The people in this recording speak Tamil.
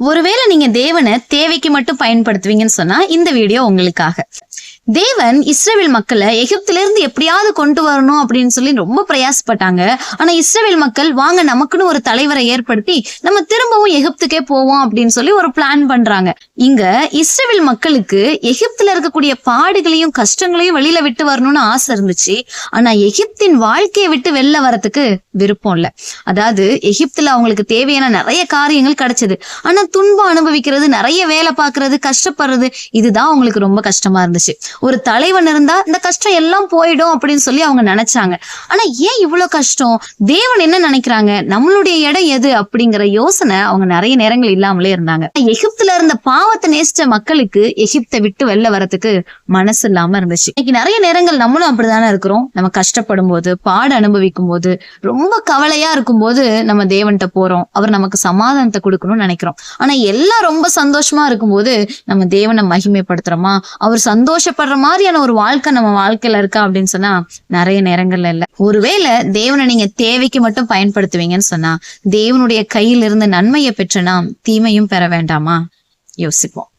ஒருவேளை நீங்க தேவனை தேவைக்கு மட்டும் பயன்படுத்துவீங்கன்னு சொன்னா இந்த வீடியோ உங்களுக்காக. தேவன் இஸ்ரேல் மக்களை எகிப்திலிருந்து எப்படியாவது கொண்டு வரணும் அப்படின்னு சொல்லி ரொம்ப பிரயாசப்பட்டாங்க. ஆனா இஸ்ரேல் மக்கள் வாங்க நமக்குன்னு ஒரு தலைவரை ஏற்படுத்தி நம்ம திரும்பவும் எகிப்துக்கே போவோம் அப்படின்னு சொல்லி ஒரு பிளான் பண்றாங்க. இங்க இஸ்ரேல் மக்களுக்கு எகிப்துல இருக்கக்கூடிய பாடுகளையும் கஷ்டங்களையும் வெளியில விட்டு வரணும்னு ஆசை இருந்துச்சு. ஆனா எகிப்தின் வாழ்க்கையை விட்டு வெளில வரத்துக்கு விருப்பம் இல்ல. அதாவது எகிப்துல அவங்களுக்கு தேவையான நிறைய காரியங்கள் கிடைச்சது. ஆனா துன்பம் அனுபவிக்கிறது நிறைய வேலை பார்க்கறது கஷ்டப்படுறது இதுதான் அவங்களுக்கு ரொம்ப கஷ்டமா இருந்துச்சு. ஒரு தலைவன் இருந்தா இந்த கஷ்டம் எல்லாம் போயிடும் அப்படின்னு சொல்லி அவங்க நினைச்சாங்க. ஆனா ஏன் இவ்வளவு கஷ்டம்? தேவன் என்ன நினைக்கிறாங்க? நம்மளுடைய இடம் எது? அப்படிங்கிற யோசனை அவங்க நிறைய நேரங்கள் இல்லாமலே இருந்தாங்க. எகிப்துல இருந்த பாவத்தை நேசிச்ச மக்களுக்கு எகிப்தை விட்டு வெளில வரத்துக்கு மனசு இல்லாம இருந்துச்சு. இன்னைக்கு நிறைய நேரங்கள் நம்மளும் அப்படிதானே இருக்கிறோம். நம்ம கஷ்டப்படும் போது பாட அனுபவிக்கும் போது ரொம்ப கவலையா இருக்கும் போது நம்ம தேவன்கிட்ட போறோம். அவர் நமக்கு சமாதானத்தை கொடுக்கணும்னு நினைக்கிறோம். ஆனா எல்லாம் ரொம்ப சந்தோஷமா இருக்கும்போது நம்ம தேவனை மகிமைப்படுத்துறோமா? அவர் சந்தோஷப்படுற மாதிரியான ஒரு வாழ்க்கை நம்ம வாழ்க்கையில இருக்கா அப்படின்னு சொன்னா நிறைய நேரங்கள்ல இல்ல. ஒருவேளை தேவனை நீங்க தேவைக்கு மட்டும் பயன்படுத்துவீங்கன்னு சொன்னா தேவனுடைய கையிலிருந்து நன்மையை பெற்று நாம் தீமையும் பெற வேண்டாமா? யோசிப்போம்.